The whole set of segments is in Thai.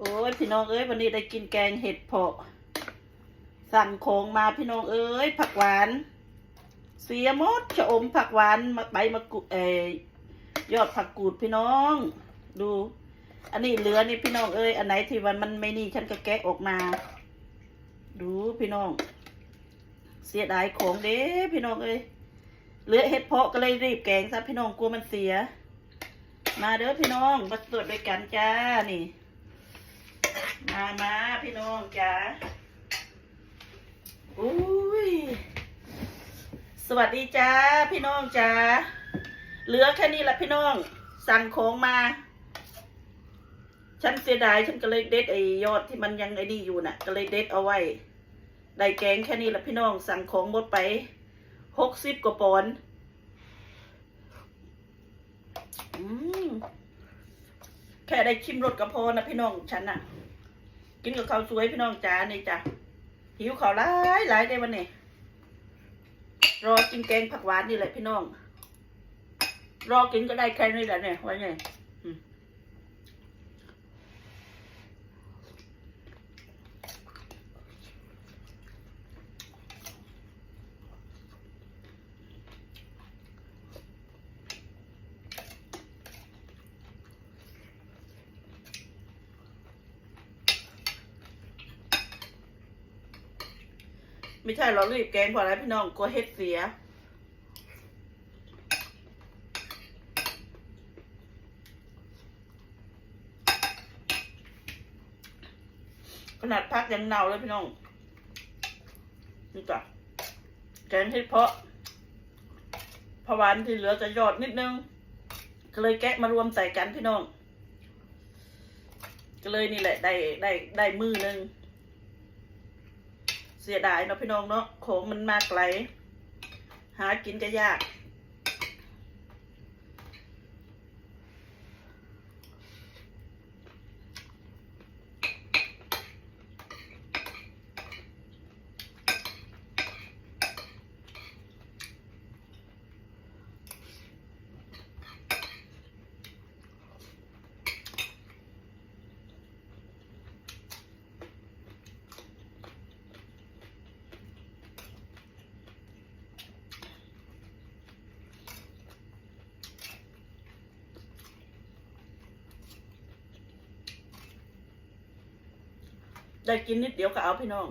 โอ้ยพี่น้องเอ้ยวันนี้ได้กินแกงเห็ดเผาะ สั่นโคงมาพี่น้องเอ้ยผักหวาน เสียมดชะอมผักหวานมาใบมะกรูดเอยยอดผักกูดพี่น้อง ดู อันนี้เหลือนี่พี่น้องเอ้ยอันไหนที่มันมันไม่นี่ฉันก็แกะออกมา ดูพี่น้อง เสียดายของเด้พี่น้องเอ้ยเหลือเห็ดเพาะก็เลยรีบแกงซะพี่น้องกลัวมันเสีย มาเด้อพี่น้องมาตรวจด้วยกันจ้านี่ มามาพี่น้องจ้าอุ้ย สวัสดีจ้าพี่น้องจ้าเหลือแค่นี้แหละพี่น้อง สั่งของมา ฉันเสียดายฉันก็เลยเด็ดไอ้ยอดที่มันยังไอ้นี่อยู่น่ะ ก็เลยเด็ดเอาไว้ ได้แกงแค่นี้แหละพี่น้อง สั่งของหมดไปหกสิบกว่าปอนด์อืมแค่ได้ชิมรสกระเพอนะพี่น้องฉันน่ะ กินกับข้าวสวยพี่น้องจ้านี่จ้ะหิวข้าวหลายหลายได้วันนี้รอกินแกงผักหวานนี่แหละพี่น้อง รอกินก็ได้แค่นี้แหละเนี่ยไว้เนี่ ไม่ใช่เรารีบแกงเพราะอะไรพี่น้องกลัวเฮ็ดเสีย ขนาดพักยังเน่าเลยพี่น้องนี่จ้ะแกงเห็ดเพาะผวานที่เหลือจะยอดนิดนึง ก็เลยแกะมารวมใส่กันพี่น้อง ก็เลยนี่แหละได้ได้ได้มือหนึง เสียดายเนาะพี่น้องเนาะของมันมากไกลหากินจะยาก ได้กินนิดเดียวก็เอาพี่น้อง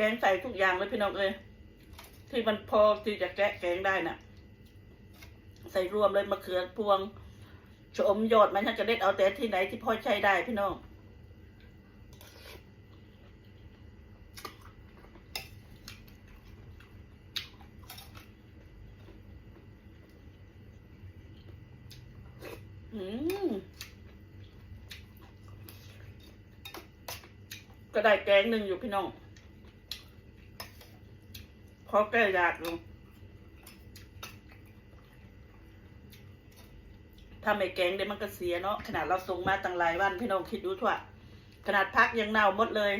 กงใส่ทุกอย่างเลยพี่น้องเอ้ยที่มันพอที่จะแกะแกงได้น่ะ ใส่รวมเลยมะเขือพวงชมยอดมันถ้าจะเด็ดเอาแต่ที่ไหนที่พอใช้ได้พี่น้องอืมก็ได้แกงหนึ่งอยู่พี่น้อง พอแก้ยากอยู่ถ้าไม่แกงเดี๋ยวมันก็เสียเนาะขนาดเราส่งมาตั้งหลายวันพี่น้องคิดดูทั่วขนาดพักยังเน่าหมดเลย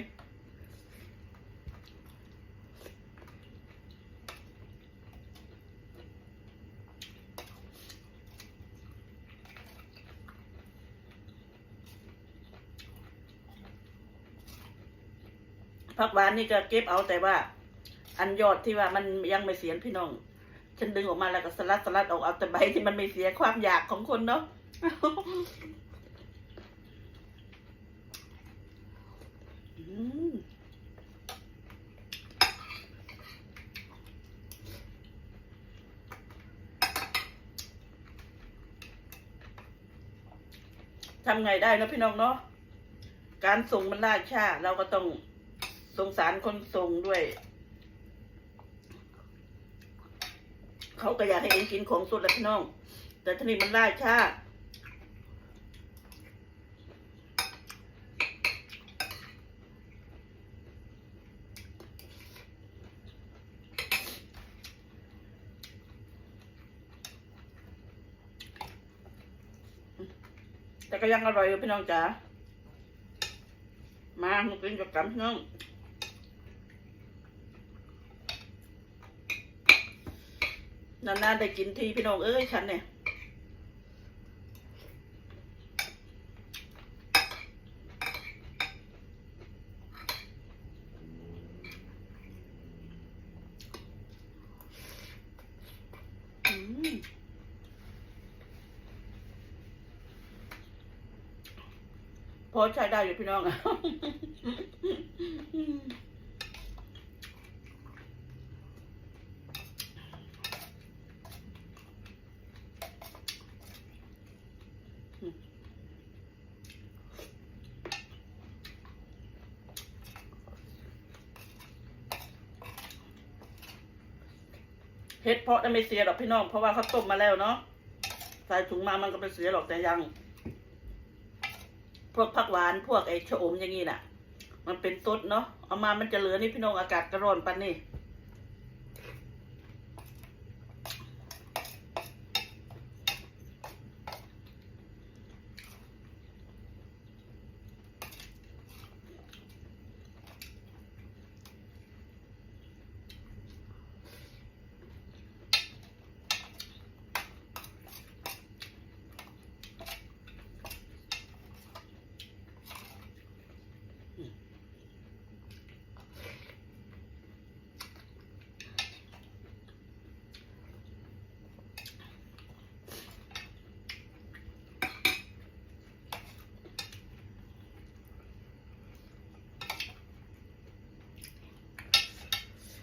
ผักหวานนี่ก็เก็บเอาแต่ว่า อันยอดที่ว่ามันยังไม่เสียพี่น้อง ฉันดึงออกมาแล้วก็สลัดสลัดออกเอาแต่ใบที่มันไม่เสียความอยากของคนเนาะทำไงได้นะพี่น้องเนาะ การส่งมันล่าช้าเราก็ต้องสงสารคนส่งด้วย เขาก็อยากให้เองกินของสดแหละพี่น้อง แต่ทีนี้มันล่าช้าแต่ก็ยังอร่อยอยู่พี่น้องจ๋ามามากินกับกันพี่น้อง นานๆได้กินทีพี่น้องเอ้ยฉันเนี่ยพอใช้ได้อยู่พี่น้องอะ เฮ็ดเพาะได้ไม่เสียหรอกพี่น้อง เพราะว่าเขาต้มมาแล้วเนาะใส่ถุงมามันก็ไม่เสียหรอกแต่ยัง พวกผักหวานพวกไอ้ชะอมอย่างงี้น่ะ มันเป็นต้นเนาะเอามามันจะเหลือนี่พี่น้องอากาศกระร้อนปันนี่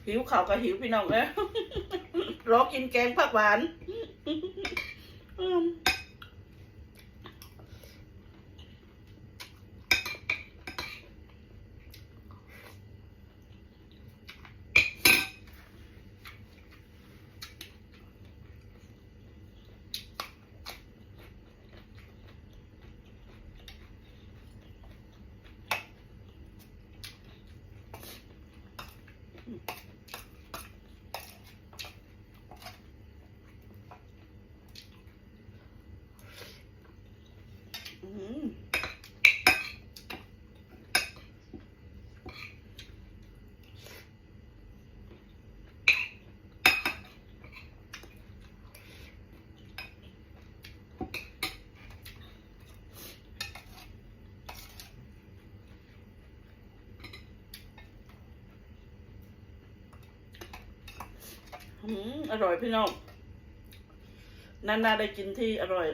หิวข่าวก็หิวพี่น้องเอ้ยรอกินแกงผักหวาน อืม อืม อร่อยพี่น้องนานๆได้กินที่อร่อย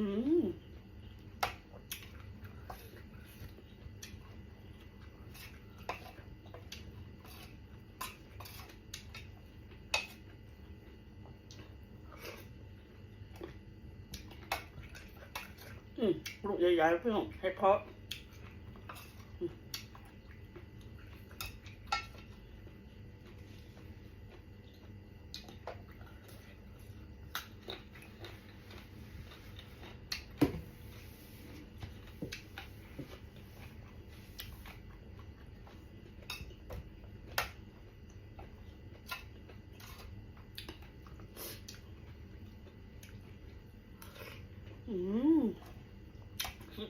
อืมอืมลูกใหญ่ๆเพื่อนให้เพาะ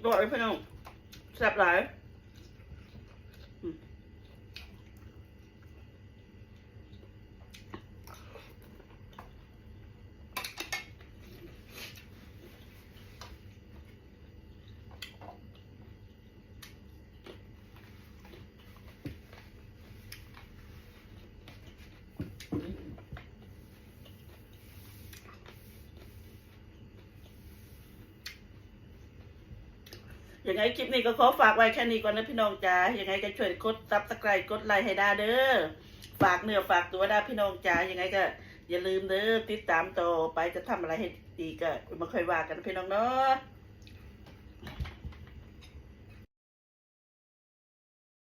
อดเลยพี่น้องแซ่บหลาย ยังไงคลิปนี้ก็ขอฝากไว้แค่นี้ก่อนนะพี่น้องจ้ายังไงก็ช่วยกดซับสไครต์กดไลค์ให้ได้เด้อฝากเนื้อฝากตัวได้พี่น้องจ้ายังไงก็อย่าลืมเด้อติดตามต่อไปจะทำอะไรให้ดีก็มาค่อยว่ากันนะพี่น้องเนาะ